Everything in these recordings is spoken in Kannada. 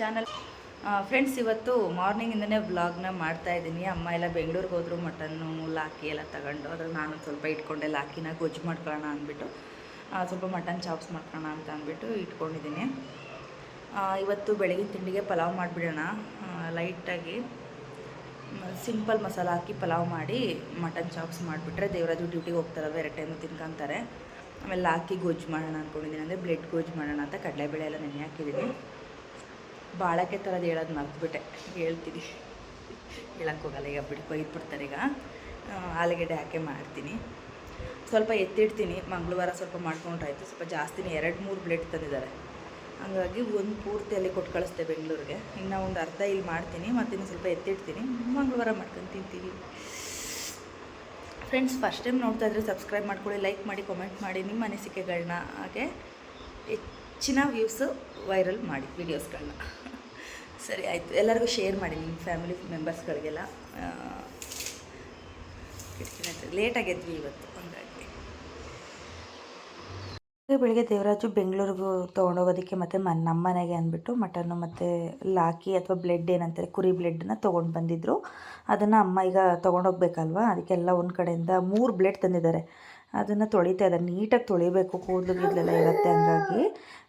ಚಾನಲ್ ಫ್ರೆಂಡ್ಸ್ ಇವತ್ತು ಮಾರ್ನಿಂಗಿಂದನೇ ವ್ಲಾಗ್ನ ಮಾಡ್ತಾ ಇದ್ದೀನಿ. ಅಮ್ಮ ಎಲ್ಲ ಬೆಂಗಳೂರಿಗೆ ಹೋದ್ರು ಮಟನ್ನು ಲಾಕಿ ಎಲ್ಲ ತಗೊಂಡು ಅದ್ರ ನಾನು ಸ್ವಲ್ಪ ಇಟ್ಕೊಂಡೆ, ಲಾಕಿನ ಗೊಜ್ಜು ಮಾಡ್ಕೊಳ್ಳೋಣ ಅಂದ್ಬಿಟ್ಟು. ಸ್ವಲ್ಪ ಮಟನ್ ಚಾಪ್ಸ್ ಮಾಡ್ಕೊಳ್ಳೋಣ ಅಂತ ಅಂದ್ಬಿಟ್ಟು ಇಟ್ಕೊಂಡಿದ್ದೀನಿ. ಇವತ್ತು ಬೆಳಗಿನ ತಿಂಡಿಗೆ ಪಲಾವ್ ಮಾಡಿಬಿಡೋಣ. ಲೈಟಾಗಿ ಸಿಂಪಲ್ ಮಸಾಲ ಹಾಕಿ ಪಲಾವ್ ಮಾಡಿ ಮಟನ್ ಚಾಪ್ಸ್ ಮಾಡಿಬಿಟ್ರೆ ದೇವರಾಜು ಡ್ಯೂಟಿಗೆ ಹೋಗ್ತಾರಲ್ವ, ಎರಡು ಟೈಮು ತಿನ್ಕೊಂತಾರೆ. ಆಮೇಲೆ ಲಾಕಿ ಗೊಜ್ಜು ಮಾಡೋಣ ಅಂದ್ಕೊಂಡಿದ್ದೀನಿ. ಅಂದರೆ ಬ್ಲೆಡ್ ಗೊಜ್ಜು ಮಾಡೋಣ ಅಂತ ಕಡಲೆಬೇಳೆ ಎಲ್ಲ ನೆನೆ ಹಾಕಿದ್ದೀನಿ. ಬಾಳಕ್ಕೆ ಥರದ್ದು ಹೇಳೋದು ಮರ್ತುಬಿಟ್ಟೆ. ಹೇಳ್ತೀನಿ. ಹೋಗಲ್ಲ ಈಗ ಬಿಡಿ, ಬೈದ್ಬಿಡ್ತಾರೆ ಈಗ. ಆಲೂಗಡ್ಡೆ ಹಾಕಿ ಮಾಡ್ತೀನಿ. ಸ್ವಲ್ಪ ಎತ್ತಿಡ್ತೀನಿ. ಮಂಗಳವಾರ ಸ್ವಲ್ಪ ಮಾಡ್ಕೊಂಡ್ರಾಯ್ತು. ಸ್ವಲ್ಪ ಜಾಸ್ತಿನೇ ಎರಡು, ಮೂರು ಬ್ಲೆಡ್ ತಂದಿದ್ದಾರೆ. ಹಾಗಾಗಿ ಒಂದು ಪೂರ್ತಿಯಲ್ಲಿ ಕೊಟ್ಟು ಕಳಿಸ್ತೇವೆ ಬೆಂಗಳೂರಿಗೆ. ಇನ್ನು ಒಂದು ಅರ್ಧ ಇಲ್ಲಿ ಮಾಡ್ತೀನಿ. ಮತ್ತಿನ್ನು ಸ್ವಲ್ಪ ಎತ್ತಿಡ್ತೀನಿ. ಮಂಗಳವಾರ ಮಾಡ್ಕೊಂಡು ತಿಂತೀವಿ. ಫ್ರೆಂಡ್ಸ್ ಫಸ್ಟ್ ಟೈಮ್ ನೋಡ್ತಾ ಇದ್ರೆ ಸಬ್ಸ್ಕ್ರೈಬ್ ಮಾಡ್ಕೊಳ್ಳಿ ಲೈಕ್ ಮಾಡಿ ಕಾಮೆಂಟ್ ಮಾಡಿ ನಿಮ್ಮ ಅನಿಸಿಕೆಗಳನ್ನ ಹಾಗೆ ಹೆಚ್ಚಿನ ವ್ಯೂಸು ವೈರಲ್ ಮಾಡಿ ವೀಡಿಯೋಸ್ಗಳನ್ನ ಸರಿ, ಆಯಿತು. ಎಲ್ಲರಿಗೂ ಶೇರ್ ಮಾಡಿ, ನಿಮ್ಮ ಫ್ಯಾಮಿಲಿ ಮೆಂಬರ್ಸ್ಗಳಿಗೆಲ್ಲ ಲೇಟ್ ಆಗಿದ್ವಿ ಇವತ್ತು, ಹಂಗಾಗಿ. ಬೆಳಿಗ್ಗೆ ದೇವರಾಜು ಬೆಂಗಳೂರಿಗೂ ತೊಗೊಂಡೋಗೋದಕ್ಕೆ ಮತ್ತು ಮನ್ ನಮ್ಮ ಮನೆಗೆ ಅಂದ್ಬಿಟ್ಟು ಮಟನ್ನು ಮತ್ತು ಲಾಕಿ ಅಥವಾ ಬ್ಲೆಡ್ ಏನಂತಾರೆ, ಕುರಿ ಬ್ಲೆಡ್ನ ತೊಗೊಂಡು ಬಂದಿದ್ದರು ಅದನ್ನು ಅಮ್ಮ ಈಗ ತೊಗೊಂಡೋಗ್ಬೇಕಲ್ವ? ಅದಕ್ಕೆಲ್ಲ ಒಂದು ಕಡೆಯಿಂದ ಮೂರು ಬ್ಲೆಡ್ ತಂದಿದ್ದಾರೆ. ಅದನ್ನು ತೊಳಿತಾ ಇದ್ದಾರೆ. ನೀಟಾಗಿ ತೊಳಿಬೇಕು ಕೂದಲು ಗೀದಲೆಲ್ಲ ಇರುತ್ತೆ ಹಂಗಾಗಿ.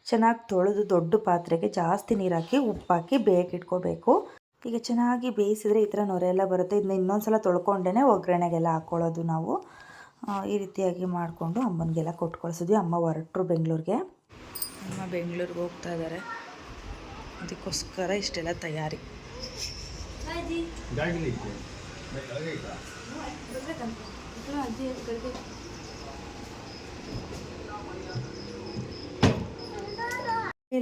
ಚೆನ್ನಾಗಿ ತೊಳೆದು ದೊಡ್ಡ ಪಾತ್ರೆಗೆ ಜಾಸ್ತಿ ನೀರು ಹಾಕಿ ಉಪ್ಪು ಹಾಕಿ ಬೇಯಕ್ಕೆ ಇಟ್ಕೋಬೇಕು. ಈಗ ಚೆನ್ನಾಗಿ ಬೇಯಿಸಿದ್ರೆ ಈ ಥರ ನೊರೆ ಎಲ್ಲ ಬರುತ್ತೆ. ಇದನ್ನ ಇನ್ನೊಂದು ಸಲ ತೊಳ್ಕೊಂಡೇ ಒಗ್ಗರಣೆಗೆಲ್ಲ ಹಾಕ್ಕೊಳ್ಳೋದು ನಾವು. ಈ ರೀತಿಯಾಗಿ ಮಾಡಿಕೊಂಡು ಅಮ್ಮನಿಗೆಲ್ಲ ಕೊಟ್ಟು ಕಳಿಸಿದ್ವಿ ಅಮ್ಮ ಹೊರಟರು ಬೆಂಗಳೂರಿಗೆ. ಅಮ್ಮ ಬೆಂಗಳೂರಿಗೆ ಹೋಗ್ತಾ ಇದ್ದಾರೆ. ಅದಕ್ಕೋಸ್ಕರ ಇಷ್ಟೆಲ್ಲ ತಯಾರಿ.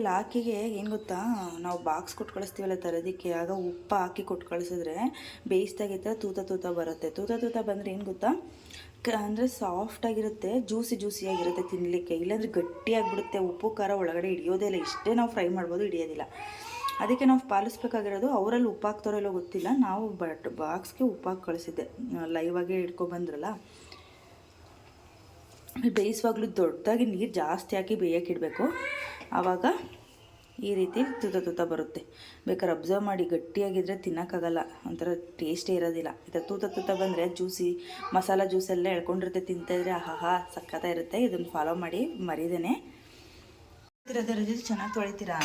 ಲಾಕಿಗೆ ಏನು ಗೊತ್ತಾ? ನಾವು ಬಾಕ್ಸ್ ಕೊಟ್ಟು ಕಳಿಸ್ತೀವಲ್ಲ ತರೋದಕ್ಕೆ, ಆಗ ಉಪ್ಪು ಹಾಕಿ ಕೊಟ್ಟು ಕಳಿಸಿದ್ರೆ ಬೇಯಿಸ್ದಾಗಿದ್ದ ತೂತ ತೂತ ಬರುತ್ತೆ. ತೂತ ತೂತ ಬಂದರೆ ಏನು ಗೊತ್ತಾ? ಕ, ಅಂದರೆ ಸಾಫ್ಟಾಗಿರುತ್ತೆ ಜ್ಯೂಸಿ ಜ್ಯೂಸಿಯಾಗಿರುತ್ತೆ ತಿನ್ನಲಿಕ್ಕೆ ಇಲ್ಲಾಂದರೆ ಗಟ್ಟಿಯಾಗಿಬಿಡುತ್ತೆ. ಉಪ್ಪು, ಖಾರ ಒಳಗಡೆ ಹಿಡಿಯೋದೇ ಇಲ್ಲ. ಇಷ್ಟೇ ನಾವು ಫ್ರೈ ಮಾಡ್ಬೋದು, ಹಿಡಿಯೋದಿಲ್ಲ. ಅದಕ್ಕೆ ನಾವು ಪಾಲಿಸ್ಬೇಕಾಗಿರೋದು ಅವರಲ್ಲಿ ಉಪ್ಪು ಹಾಕ್ತಾರೋ ಇಲ್ಲೋ ಗೊತ್ತಿಲ್ಲ. ನಾವು ಬಟ್ ಬಾಕ್ಸ್ಗೆ ಉಪ್ಪು ಹಾಕಿ ಕಳಿಸಿದ್ದೆ. ಲೈವ್ ಆಗಿ ಇಟ್ಕೊಬಂದ್ರಲ್ಲ ಆಮೇಲೆ ಬೇಯಿಸುವಾಗಲೂ ದೊಡ್ಡದಾಗಿ ನೀರು ಜಾಸ್ತಿ ಹಾಕಿ ಬೇಯಕ್ಕೆ ಇಡಬೇಕು. ಆವಾಗ ಈ ರೀತಿ ತುತ ತುತ ಬರುತ್ತೆ ಬೇಕಾದ್ರೆ ಅಬ್ಸರ್ವ್ ಮಾಡಿ ಗಟ್ಟಿಯಾಗಿದ್ದರೆ ತಿನ್ನೋಕ್ಕಾಗಲ್ಲ ಒಂಥರ ಟೇಸ್ಟೇ ಇರೋದಿಲ್ಲ ಈ ತೂತ ತೂತ ಬಂದರೆ ಜ್ಯೂಸಿ ಮಸಾಲ ಜ್ಯೂಸೆಲ್ಲ ಎಳ್ಕೊಂಡಿರುತ್ತೆ ತಿಂತಾಯಿದ್ರೆ ಆಹಾ ಸಕ್ಕತ್ತ ಇರುತ್ತೆ ಇದನ್ನು ಫಾಲೋ ಮಾಡಿ ಮರಿದೇನೆ ಚೆನ್ನಾಗಿ ತೊಳಿತೀರಾ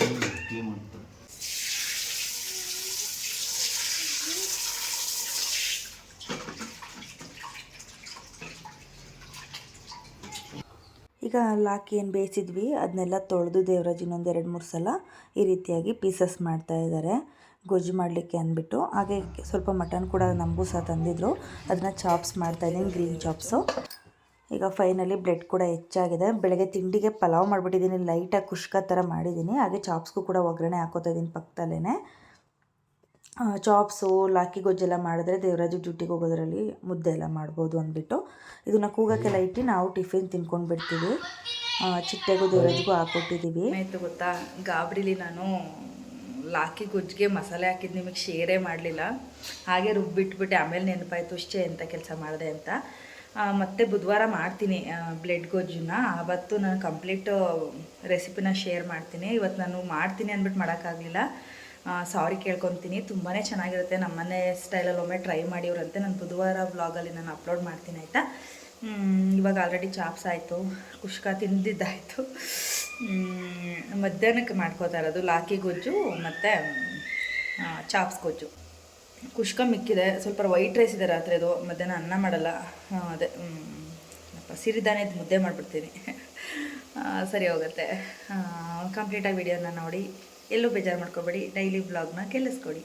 ಈಗ ಲಾಕಿ ಏನು ಬೇಯಿಸಿದ್ವಿ ಅದನ್ನೆಲ್ಲ ತೊಳೆದು ದೇವರಾಜ್ ಇನ್ನೊಂದು ಎರಡು ಮೂರು ಸಲ ಈ ರೀತಿಯಾಗಿ ಪೀಸಸ್ ಮಾಡ್ತಾ ಇದ್ದಾರೆ ಗೊಜ್ಜು ಮಾಡಲಿಕ್ಕೆ ಅಂದ್ಬಿಟ್ಟು, ಹಾಗೆ ಸ್ವಲ್ಪ ಮಟನ್ ಕೂಡ ನಮಗೂ ಸಹ ತಂದಿದ್ರು. ಅದನ್ನ ಚಾಪ್ಸ್ ಮಾಡ್ತಾ ಇದ್ದೀನಿ, ಗ್ರೀನ್ ಚಾಪ್ಸು. ಈಗ ಫೈನಲಿ ಬ್ಲೆಡ್ ಕೂಡ ಹೆಚ್ಚಾಗಿದೆ. ಬೆಳಗ್ಗೆ ತಿಂಡಿಗೆ ಪಲಾವ್ ಮಾಡಿಬಿಟ್ಟಿದ್ದೀನಿ, ಲೈಟಾಗಿ ಖುಷ್ಕ ಥರ ಮಾಡಿದ್ದೀನಿ. ಹಾಗೆ ಚಾಪ್ಸ್ಗೂ ಕೂಡ ಒಗ್ಗರಣೆ ಹಾಕೋತಾ ಇದ್ದೀನಿ ಪಕ್ಕದಲ್ಲೇ ಚಾಪ್ಸು ಲಾಕಿ ಗೊಜ್ಜೆಲ್ಲ ಮಾಡಿದ್ರೆ ದೇವರಾಜು ಡ್ಯೂಟಿಗೆ ಹೋಗೋದ್ರಲ್ಲಿ ಮುದ್ದೆ ಎಲ್ಲ ಮಾಡ್ಬೋದು ಅಂದ್ಬಿಟ್ಟು. ಇದನ್ನು ಕೂಗಕ್ಕೆಲ್ಲ ಇಟ್ಟು ನಾವು ಟಿಫಿನ್ ತಿನ್ಕೊಂಡು ಬಿಡ್ತೀವಿ ಚಿಟ್ಟೆಗೂ ದೇವರಾಜಿಗೂ ಹಾಕ್ಕೊಟ್ಟಿದ್ದೀವಿ ಆಯಿತು ಗೊತ್ತಾ? ಗಾಬರಿಲಿ ನಾನು ಲಾಕಿ ಗೊಜ್ಜಿಗೆ ಮಸಾಲೆ ಹಾಕಿದ್ದು ನಿಮಗೆ ಶೇರೇ ಮಾಡಲಿಲ್ಲ. ಹಾಗೆ ರುಬ್ಬಿಟ್ಬಿಟ್ಟು. ಆಮೇಲೆ ನೆನಪಾಯಿತು ಇಷ್ಟೇ ಅಂತ ಕೆಲಸ ಮಾಡಿದೆ ಅಂತ. ಮತ್ತೆ ಬುಧವಾರ ಮಾಡ್ತೀನಿ ಬ್ಲೆಡ್ ಗೊಜ್ಜನ್ನ ಆವತ್ತು ನಾನು ಕಂಪ್ಲೀಟ್ ರೆಸಿಪಿನ ಶೇರ್ ಮಾಡ್ತೀನಿ. ಇವತ್ತು ನಾನು ಮಾಡ್ತೀನಿ ಅಂದ್ಬಿಟ್ಟು ಮಾಡೋಕ್ಕಾಗಲಿಲ್ಲ. ಸಾರಿ ಕೇಳ್ಕೊತೀನಿ. ತುಂಬಾ ಚೆನ್ನಾಗಿರುತ್ತೆ. ನಮ್ಮನೆ ಸ್ಟೈಲಲ್ಲಿ ಒಮ್ಮೆ ಟ್ರೈ ಮಾಡಿವ್ರಂತೆ. ನಾನು ಬುಧವಾರ ವ್ಲಾಗಲ್ಲಿ ನಾನು ಅಪ್ಲೋಡ್ ಮಾಡ್ತೀನಿ, ಆಯಿತಾ? ಇವಾಗ ಆಲ್ರೆಡಿ ಚಾಪ್ಸ್ ಆಯಿತು. ಕುಷ್ಕ ತಿಂದಿದ್ದಾಯಿತು. ಮಧ್ಯಾಹ್ನಕ್ಕೆ ಮಾಡ್ಕೋತಾ ಇರೋದು. ಲಾಕಿ ಗೊಜ್ಜು ಮತ್ತು ಚಾಪ್ಸ್ ಗೊಜ್ಜು. ಕುಷ್ಕ ಮಿಕ್ಕಿದೆ. ಸ್ವಲ್ಪ ವೈಟ್ ರೈಸ್ ಇದೆ ರಾತ್ರಿ ಅದು. ಮಧ್ಯಾಹ್ನ ಅನ್ನ ಮಾಡಲ್ಲ. ಅದೇ ಸಿರಿಧಾನ್ಯದ ಮುದ್ದೆ ಮಾಡಿಬಿಡ್ತೀನಿ. ಸರಿ ಹೋಗುತ್ತೆ. ಕಂಪ್ಲೀಟಾಗಿ ವಿಡಿಯೋನ ನೋಡಿ. ಎಲ್ಲೂ ಬೇಜಾರು ಮಾಡ್ಕೋಬೇಡಿ ಡೈಲಿ ಬ್ಲಾಗ್ನ ಕೇಳಿಸ್ಕೊಡಿ.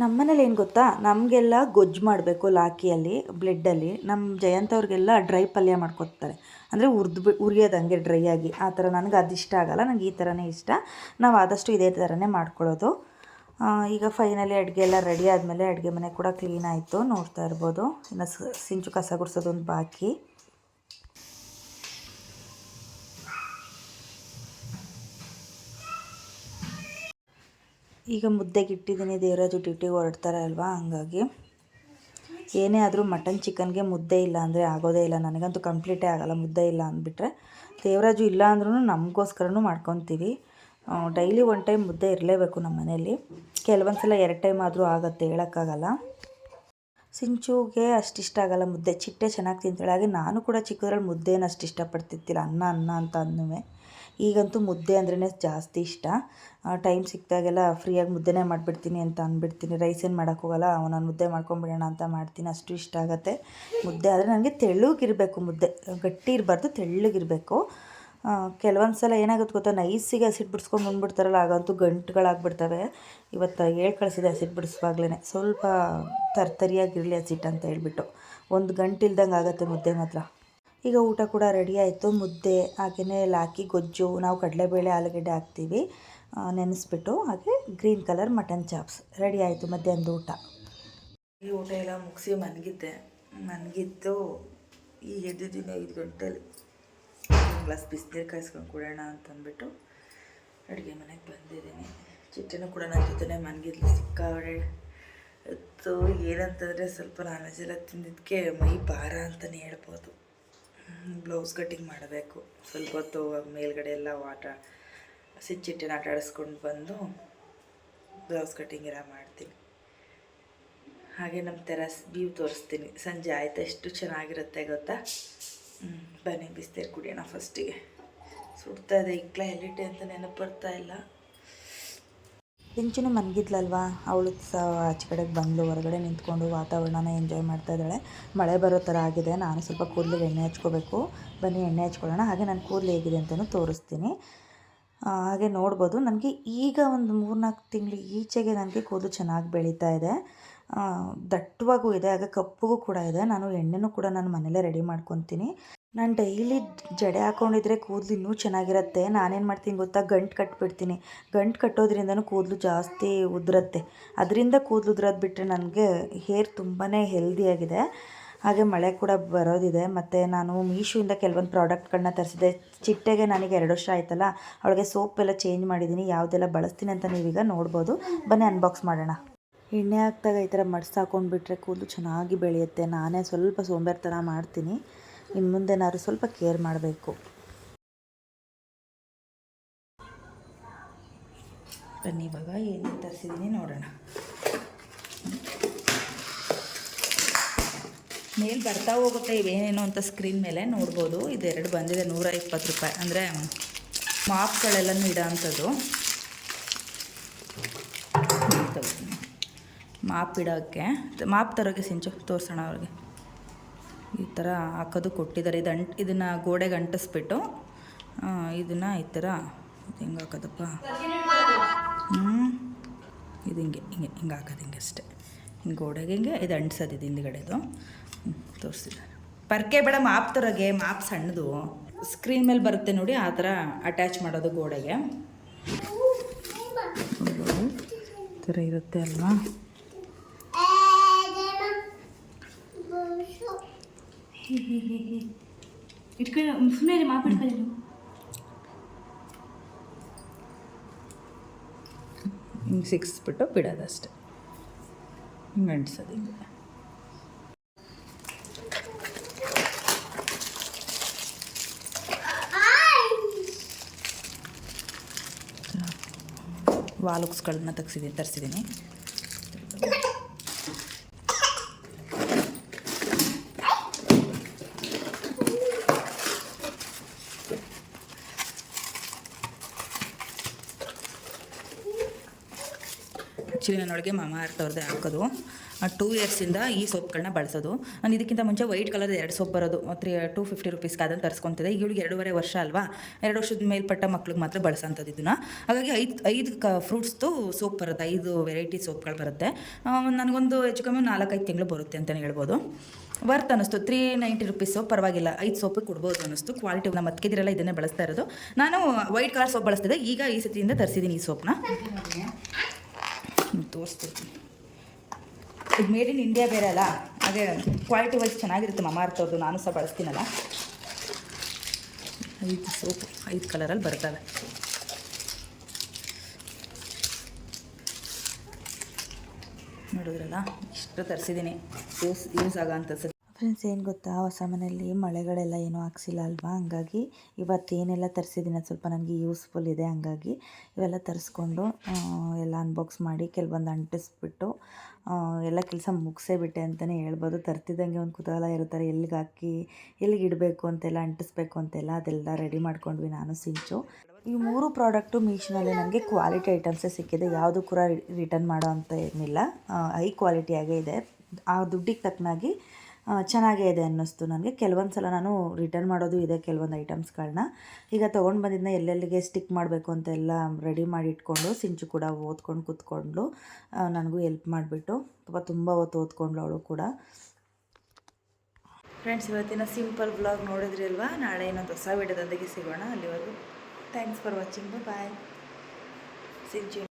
ನಮ್ಮನೇಲಿ ಏನು ಗೊತ್ತಾ? ನಮಗೆಲ್ಲ ಗೊಜ್ಜು ಮಾಡಬೇಕು ಲಾಕಿಯಲ್ಲಿ, ಬ್ಲೆಡ್ಡಲ್ಲಿ. ನಮ್ಮ ಜಯಂತ ಅವ್ರಿಗೆಲ್ಲ ಡ್ರೈ ಪಲ್ಯ ಮಾಡ್ಕೊತಾರೆ ಅಂದರೆ ಉರಿದು ಬಿ ಹುರಿಯೋದು ಹಂಗೆ ಡ್ರೈ ಆಗಿ. ಆ ಥರ ನನಗೆ ಅದು ಇಷ್ಟ ಆಗಲ್ಲ ನನಗೆ ಈ ಥರನೇ ಇಷ್ಟ. ನಾವು ಆದಷ್ಟು ಇದೇ ಥರನೇ ಮಾಡ್ಕೊಳ್ಳೋದು. ಈಗ ಫೈನಲಿ ಅಡುಗೆ ಎಲ್ಲ ರೆಡಿ ಆದಮೇಲೆ ಅಡುಗೆ ಮನೆ ಕೂಡ ಕ್ಲೀನ್ ಆಯಿತು, ನೋಡ್ತಾ ಇರ್ಬೋದು. ಇನ್ನು ಸಿಂಚು ಕಸ ಗುಡಿಸೋದೊಂದು ಬಾಕಿ. ಈಗ ಮುದ್ದೆಗೆ ಇಟ್ಟಿದ್ದೀನಿ ದೇವರಾಜು ಡ್ಯೂಟಿಗೆ ಹೊರಡ್ತಾರೆ ಅಲ್ವಾ? ಹಂಗಾಗಿ ಏನೇ ಆದರೂ ಮಟನ್, ಚಿಕನ್ಗೆ ಮುದ್ದೆ ಇಲ್ಲ ಅಂದರೆ ಆಗೋದೇ ಇಲ್ಲ. ನನಗಂತೂ ಕಂಪ್ಲೀಟೇ ಆಗೋಲ್ಲ, ಮುದ್ದೆ ಇಲ್ಲ ಅಂದ್ಬಿಟ್ರೆ. ದೇವರಾಜು ಇಲ್ಲ ಅಂದ್ರೂ ನಮಗೋಸ್ಕರನೂ ಮಾಡ್ಕೊತೀವಿ. ಡೈಲಿ ಒನ್ ಟೈಮ್ ಮುದ್ದೆ ಇರಲೇಬೇಕು ನಮ್ಮ ಮನೆಯಲ್ಲಿ. ಕೆಲವೊಂದು ಸಲ ಎರಡು ಟೈಮ್ ಆದರೂ ಆಗುತ್ತೆ, ಹೇಳೋಕ್ಕಾಗಲ್ಲ. ಸಿಂಚುಗೆ ಅಷ್ಟಿಷ್ಟ ಆಗಲ್ಲ ಮುದ್ದೆ. ಚಿಟ್ಟೆ ಚೆನ್ನಾಗಿ ತಿಂತಾಳೆ. ಹಾಗೆ ನಾನು ಕೂಡ ಚಿಕ್ಕದ್ರಲ್ಲಿ ಮುದ್ದೆನ ಅಷ್ಟು ಇಷ್ಟಪಡ್ತಿರ್ತಿಲ್ಲ. ಅನ್ನ ಅನ್ನ ಅಂತ ಅಂದಮೇಲೆ ಈಗಂತೂ ಮುದ್ದೆ ಅಂದ್ರೇ ಜಾಸ್ತಿ ಇಷ್ಟ. ಟೈಮ್ ಸಿಕ್ಕಿದಾಗೆಲ್ಲ ಫ್ರೀಯಾಗಿ ಮುದ್ದೆನೇ ಮಾಡಿಬಿಡ್ತೀನಿ ಅಂತ ಅಂದ್ಬಿಡ್ತೀನಿ ರೈಸ್ ಏನು ಮಾಡೋಕ್ಕೋಗಲ್ಲ ನಾನು ಮುದ್ದೆ ಮಾಡ್ಕೊಂಬಿಡೋಣ ಅಂತ ಮಾಡ್ತೀನಿ. ಅಷ್ಟು ಇಷ್ಟ ಆಗುತ್ತೆ. ಮುದ್ದೆ ಆದರೆ ನನಗೆ ತೆಳ್ಳಗಿರಬೇಕು ಮುದ್ದೆ. ಗಟ್ಟಿ ಇರಬಾರ್ದು, ತೆಳ್ಳಗಿರಬೇಕು. ಕೆಲವೊಂದು ಸಲ ಏನಾಗುತ್ತೆ ಗೊತ್ತಾ? ನೈಸಿಗೆ ಹಸಿಟ್ಟು ಬಿಡಿಸ್ಕೊಂಡು ಬಂದ್ಬಿಡ್ತಾರಲ್ಲ ಆಗಂತೂ ಗಂಟುಗಳಾಗ್ಬಿಡ್ತವೆ. ಇವತ್ತು ಹೇಳಿ ಕಳಿಸಿದೆ ಹಸಿಟ್ಟು ಬಿಡಿಸುವಾಗ್ಲೇ ಸ್ವಲ್ಪ ತರ್ತರಿಯಾಗಿರಲಿ ಹಸಿಟ್ಟು ಅಂತ ಹೇಳ್ಬಿಟ್ಟು. ಒಂದು ಗಂಟಿಲ್ದಂಗೆ ಆಗುತ್ತೆ ಮುದ್ದೆ ಮಾತ್ರ. ಈಗ ಊಟ ಕೂಡ ರೆಡಿ ಆಯಿತು. ಮುದ್ದೆ ಹಾಗೆಯೇ ಲಾಕಿ, ಗೊಜ್ಜು, ನಾವು ಕಡಲೆಬೇಳೆ, ಆಲೂಗಡ್ಡೆ ಹಾಕ್ತೀವಿ. ನೆನೆಸ್ಬಿಟ್ಟು ಹಾಗೆ green colour mutton chops ready ಆಯಿತು ಮಧ್ಯಾಹ್ನದ ಊಟ. ಈ ಊಟ ಎಲ್ಲ ಮುಗಿಸಿ ಮನಗಿದ್ದೆ ಮನಗಿದ್ದು ಈಗ ಎದ್ದಿದ್ದೀನಿ ಐದು ಒಂದು ಗ್ಲಾಸ್ ಬಿಸಿನೀರು ಕಾಯಿಸ್ಕೊಂಡು ಕೊಡೋಣ ಅಂತಂದ್ಬಿಟ್ಟು ಅಡುಗೆ ಮನೆಗೆ ಬಂದಿದ್ದೀನಿ. ಚಿಟ್ಟೆನೂ ಕೂಡ ನನ್ನ ಜೊತೆನೇ ಮನಗಿದ್ಲು ಸಿಕ್ಕಾವಳೆ ಇತ್ತು ಏನಂತಂದರೆ ಸ್ವಲ್ಪ ಎಲ್ಲ ತಿಂದಿದ್ದಕ್ಕೆ ಮೈ ಭಾರ ಅಂತಲೇ ಹೇಳ್ಬೋದು. ಬ್ಲೌಸ್ ಕಟ್ಟಿಂಗ್ ಮಾಡಬೇಕು. ಸ್ವಲ್ಪ ಹೊತ್ತು ಮೇಲ್ಗಡೆ ಎಲ್ಲ ಆಟ ಸಿಚ್ಚಿಟ್ಟಿನ ಆಟ ಆಡಿಸ್ಕೊಂಡು ಬಂದು ಬ್ಲೌಸ್ ಕಟ್ಟಿಂಗ್ ಎಲ್ಲ ಮಾಡ್ತೀನಿ. ಹಾಗೆ ನಮ್ಮ ತೆರಸ್ ವ್ಯೂ ತೋರಿಸ್ತೀನಿ. ಸಂಜೆ ಆಯ್ತು, ಎಷ್ಟು ಚೆನ್ನಾಗಿರುತ್ತೆ ಗೊತ್ತಾ? ಬನ್ನಿ, ಬಿಸ್ನೀರು ಕುಡಿಯೋಣ ಫಸ್ಟಿಗೆ ಸುಡ್ತಾ ಇದೆ, ಇಕ್ಲ ಎಲ್ಲಿಟ್ಟೆ ಅಂತ ನೆನಪು ಬರ್ತಾ ಇಲ್ಲ. ಇಂಚುನು ಮನಗಿದ್ಲಲ್ವಾ? ಅವಳು ಸಹ ಆಚೆ ಕಡೆಗೆ ಬಂದಳು ಹೊರಗಡೆ ನಿಂತ್ಕೊಂಡು ವಾತಾವರಣನ ಎಂಜಾಯ್ ಮಾಡ್ತಾ ಇದ್ದಾಳೆ. ಮಳೆ ಬರೋ ಥರ ಆಗಿದೆ. ನಾನು ಸ್ವಲ್ಪ ಕೂದಲಿಗೆ ಎಣ್ಣೆ ಹಚ್ಕೋಬೇಕು. ಬನ್ನಿ, ಎಣ್ಣೆ ಹಚ್ಕೊಳ್ಳೋಣ. ಹಾಗೆ ನಾನು ಕೂದಲು ಹೇಗಿದೆ ಅಂತಲೂ ತೋರಿಸ್ತೀನಿ. ಹಾಗೆ ನೋಡ್ಬೋದು. ನನಗೆ ಈಗ ಒಂದು ಮೂರ್ನಾಲ್ಕು ತಿಂಗಳು ಈಚೆಗೆ ನನಗೆ ಕೂದಲು ಚೆನ್ನಾಗಿ ಬೆಳೀತಾ ಇದೆ. ದಟ್ಟವಾಗೂ ಇದೆ. ಹಾಗೆ ಕಪ್ಪಗೂ ಕೂಡ ಇದೆ. ನಾನು ಎಣ್ಣೆನೂ ಕೂಡ ನಾನು ಮನೇಲೇ ರೆಡಿ ಮಾಡ್ಕೊತೀನಿ. ನಾನು ಡೈಲಿ ಜಡೆ ಹಾಕ್ಕೊಂಡಿದ್ರೆ ಕೂದಲು ಇನ್ನೂ ಚೆನ್ನಾಗಿರುತ್ತೆ. ನಾನೇನು ಮಾಡ್ತೀನಿ ಗೊತ್ತಾ? ಗಂಟು ಕಟ್ಬಿಡ್ತೀನಿ. ಗಂಟು ಕಟ್ಟೋದ್ರಿಂದನೂ ಕೂದಲು ಜಾಸ್ತಿ ಉದುರತ್ತೆ. ಅದರಿಂದ ಕೂದಲು ಉದುರೋದು ಬಿಟ್ಟರೆ ನನಗೆ ಹೇರ್ ತುಂಬಾ ಹೆಲ್ದಿಯಾಗಿದೆ ಹಾಗೆ ಮಳೆ ಕೂಡ ಬರೋದಿದೆ. ಮತ್ತು ನಾನು ಮೀಶೋಯಿಂದ ಕೆಲವೊಂದು ಪ್ರಾಡಕ್ಟ್ಗಳನ್ನ ತರಿಸಿದೆ ಚಿಟ್ಟೆಗೆ ನನಗೆ ಎರಡು ವರ್ಷ ಆಯ್ತಲ್ಲ, ಅವಳಿಗೆ ಸೋಪ್ ಎಲ್ಲ ಚೇಂಜ್ ಮಾಡಿದ್ದೀನಿ ಯಾವುದೆಲ್ಲ ಬಳಸ್ತೀನಿ ಅಂತ ನೀವೀಗ ನೋಡ್ಬೋದು. ಬನ್ನಿ ಅನ್ಬಾಕ್ಸ್ ಮಾಡೋಣ. ಎಣ್ಣೆ ಹಾಕ್ದಾಗ ಈ ಥರ ಮಡ್ಸ್ ಹಾಕೊಂಡ್ಬಿಟ್ರೆ ಕೂದಲು ಚೆನ್ನಾಗಿ ಬೆಳೆಯುತ್ತೆ. ನಾನೇ ಸ್ವಲ್ಪ ಸೋಂಬೇರಿತನ ಮಾಡ್ತೀನಿ. ಇನ್ನು ಮುಂದೆನಾದ್ರು ಸ್ವಲ್ಪ ಕೇರ್ ಮಾಡಬೇಕು. ಬನ್ನಿ, ಇವಾಗ ಏನು ತರಿಸಿದ್ದೀನಿ, ನೋಡೋಣ. ಮೇಲ್ ಬರ್ತಾ ಹೋಗುತ್ತೆ, ಇವೇನೇನು ಅಂತ ಸ್ಕ್ರೀನ್ ಮೇಲೆ ನೋಡ್ಬೋದು. ಇದೆರಡು ಬಂದಿದೆ ನೂರ ಇಪ್ಪತ್ತು ರೂಪಾಯಿ. ಅಂದರೆ ಮಾಪ್ಗಳೆಲ್ಲನೂ ಇಡೋ ಅಂಥದ್ದು. ಮಾಪ್ ಇಡೋಕ್ಕೆ, ಮಾಪ್ ತರೋಕ್ಕೆ ಸಿಂಚು, ತೋರಿಸೋಣ ಅವ್ರಿಗೆ. ಈ ಥರ ಹಾಕೋದು ಕೊಟ್ಟಿದ್ದಾರೆ. ಇದು ಅಂಟ್, ಇದನ್ನು ಗೋಡೆಗೆ ಅಂಟಿಸ್ಬಿಟ್ಟು ಇದನ್ನು ಈ ಥರ ಹಿಂಗೆ ಹಾಕೋದಪ್ಪ? ಹ್ಞೂ ಇದು ಹಿಂಗೆ ಹಿಂಗೆ ಹಿಂಗೆ ಹಾಕೋದು ಹಿಂಗೆ ಅಷ್ಟೇ. ಹಿಂಗೆ ಗೋಡೆಗೆ ಹಿಂಗೆ ಇದು ಅಂಟಿಸೋದು ಇದು ಹಿಂದ್ಗಡೆದು ತೋರಿಸಿದ್ದಾರೆ. ಪರ್ಕೆ ಬೇಡ, ಮಾಪ್ ತರೋಗೆ, ಮಾಪ್ ಸಣ್ಣದು. ಸ್ಕ್ರೀನ್ ಮೇಲೆ ಬರುತ್ತೆ ನೋಡಿ, ಆ ಥರ ಅಟ್ಯಾಚ್ ಮಾಡೋದು ಗೋಡೆಗೆ. ಈ ಥರ ಇರುತ್ತೆ ಅಲ್ವಾ? ಸುಮ್ಮನೆ ನೀವು ಹಿಂಗೆ ಸಿಕ್ಸ್ಬಿಟ್ಟು ಬಿಡೋದಷ್ಟೆ ಹಿಂಗೆ ಅಂಟಿಸೋದು ಹಿಂಗೆ. ವಾಲುಕ್ಸ್ಗಳನ್ನ ತೆಗ್ಸಿದ್ದೀನಿ ತರಿಸಿದ್ದೀನಿ ಆ್ಯಕ್ಚುಲಿ ನನ್ನೊಳಗೆ ಮಾಮ ಅರ್ಥವ್ರದ್ದೇ ಹಾಕೋದು. ಟೂ ಇಯರ್ಸಿಂದ ಈ ಸೋಪ್ಗಳನ್ನ ಬಳಸೋದು. ನಾನು ಇದಕ್ಕಿಂತ ಮುಂಚೆ ವೈಟ್ ಕಲರ್ ಎರಡು ಸೋಪ್ ಬರೋದು. ತ್ರೀ ಟೂ ಫಿಫ್ಟಿ ರುಪೀಸ್ಗೆ ಅದನ್ನು ತರಿಸ್ಕೊತಿದ್ದೆ. ಇವಳಿಗೆ ಎರಡೂವರೆ ವರ್ಷ ಅಲ್ವಾ? ಎರಡು ವರ್ಷದ ಮೇಲ್ಪಟ್ಟ ಮಕ್ಳಿಗೆ ಮಾತ್ರ ಬಳಸೋಂಥದ್ದು ಇದನ್ನು. ಹಾಗಾಗಿ ಐದು ಐದು ಕ ಫ್ರೂಟ್ಸ್ದು ಸೋಪ್ ಬರುತ್ತೆ. ಐದು ವೆರೈಟಿ ಸೋಪ್ಗಳು ಬರುತ್ತೆ. ನನಗೊಂದು ಹೆಚ್ಚು ಕಮ್ಮಿ ನಾಲ್ಕೈದು ತಿಂಗಳು ಬರುತ್ತೆ ಅಂತಲೇ ಹೇಳ್ಬೋದು. ವರ್ತ್ ಅನ್ನಿಸ್ತು. ತ್ರೀ ನೈಂಟಿ ರುಪೀಸು ಪರವಾಗಿಲ್ಲ. ಐದು ಸೋಪ್ ಕೊಡ್ಬೋದು ಅನ್ನಿಸ್ತು. ಕ್ವಾಲಿಟಿ ನಮ್ಮ ಮತ್ತಿದ್ರೆಲ್ಲ ಇದನ್ನೇ ಬಳಸ್ತಾ ಇರೋದು. ನಾನು ವೈಟ್ ಕಲರ್ ಸೋಪ್ ಬಳಸ್ತಿದ್ದೆ. ಈಗ ಈ ಸತಿಯಿಂದ ತರಿಸಿದ್ದೀನಿ ಈ ಸೋಪ್ನ ತೋರಿಸ್ತಿರ್ತೀನಿ ಇದು ಮೇಡ್ ಇನ್ ಇಂಡಿಯಾ ಬೇರೆ ಅಲ್ಲ, ಅದೇ ಕ್ವಾಲಿಟಿ ವೈಸ್ ಚೆನ್ನಾಗಿರುತ್ತೆ ಮಮ್ಮ ಅರ್ಥವ್ರದ್ದು ನಾನು ಸಹ ಬಳಸ್ತೀನಲ್ಲ. ಐದು ಸೋಪು ಐದು ಕಲರಲ್ಲಿ ಬರ್ತವೆ. ನೋಡಿದ್ರಲ್ಲ? ಇಷ್ಟು ತರಿಸಿದ್ದೀನಿ ಯೂಸ್ ಯೂಸ್ ಆಗೋ ಅಂತ ಫ್ರೆಂಡ್ಸ್ ಏನು ಗೊತ್ತಾ? ಹೊಸ ಮನೆಯಲ್ಲಿ ಮಳೆಗಳೆಲ್ಲ ಏನೂ ಹಾಕ್ಸಿಲ್ಲ ಅಲ್ವಾ? ಹಂಗಾಗಿ ಇವತ್ತು ಏನೆಲ್ಲ ತರಿಸಿದ್ದೀನಿ ಸ್ವಲ್ಪ ನನಗೆ ಯೂಸ್ಫುಲ್ ಇದೆ. ಹಂಗಾಗಿ ಇವೆಲ್ಲ ತರಿಸ್ಕೊಂಡು ಎಲ್ಲ ಅನ್ಬಾಕ್ಸ್ ಮಾಡಿ ಕೆಲವೊಂದು ಅಂಟಿಸ್ಬಿಟ್ಟು ಎಲ್ಲ ಕೆಲಸ ಮುಗಿಸೇ ಬಿಟ್ಟೆ ಅಂತಲೇ ಹೇಳ್ಬೋದು. ತರ್ತಿದ್ದಂಗೆ ಒಂದು ಕುತೂಹಲ ಇರುತ್ತಾರೆ. ಎಲ್ಲಿಗೆ ಹಾಕಿ, ಎಲ್ಲಿಗೆ ಇಡಬೇಕು ಅಂತೆಲ್ಲ, ಅಂಟಿಸ್ಬೇಕು ಅಂತೆಲ್ಲ, ಅದೆಲ್ಲ ರೆಡಿ ಮಾಡ್ಕೊಂಡ್ವಿ ನಾನು, ಸಿಂಚು. ಈ ಮೂರು ಪ್ರಾಡಕ್ಟು ಮೀಶೋನಲ್ಲಿ ನನಗೆ ಕ್ವಾಲಿಟಿ ಐಟಮ್ಸೇ ಸಿಕ್ಕಿದೆ. ಯಾವುದು ಕೂಡ ರಿಟರ್ನ್ ಮಾಡೋ ಅಂತ ಏನಿಲ್ಲ. ಹೈ ಕ್ವಾಲಿಟಿಯಾಗೇ ಇದೆ. ಆ ದುಡ್ಡಿಗೆ ತಕ್ಕನಾಗಿ ಚೆನ್ನಾಗೇ ಇದೆ ಅನ್ನಿಸ್ತು ನನಗೆ. ಕೆಲವೊಂದು ಸಲ ನಾನು ರಿಟರ್ನ್ ಮಾಡೋದು ಇದೆ ಕೆಲವೊಂದು ಐಟಮ್ಸ್ಗಳನ್ನ ಈಗ ತೊಗೊಂಡು ಬಂದಿದ್ದನ್ನ ಎಲ್ಲೆಲ್ಲಿಗೆ ಸ್ಟಿಕ್ ಮಾಡಬೇಕು ಅಂತೆಲ್ಲ ರೆಡಿ ಮಾಡಿ ಇಟ್ಕೊಂಡು, ಸಿಂಚು ಕೂಡ ಓದ್ಕೊಂಡು ಕೂತ್ಕೊಂಡು ನನಗೂ ಎಲ್ಪ್ ಮಾಡಿಬಿಟ್ಟು. ಪಾಪ ತುಂಬ ಹೊತ್ತು ಓದ್ಕೊಂಡ್ಳು ಅವಳು ಕೂಡ. ಫ್ರೆಂಡ್ಸ್ ಇವತ್ತಿನ ಸಿಂಪಲ್ ಬ್ಲಾಗ್ ನೋಡಿದ್ರಿ ಅಲ್ವಾ? ನಾಳೆ ಇನ್ನೊಂದು ಹೊಸ ವಿಡಿಯೋದೊಂದಿಗೆ ಸಿಗೋಣ. ಅಲ್ಲಿವರೆಗೂ thanks for watching bye Sinchu.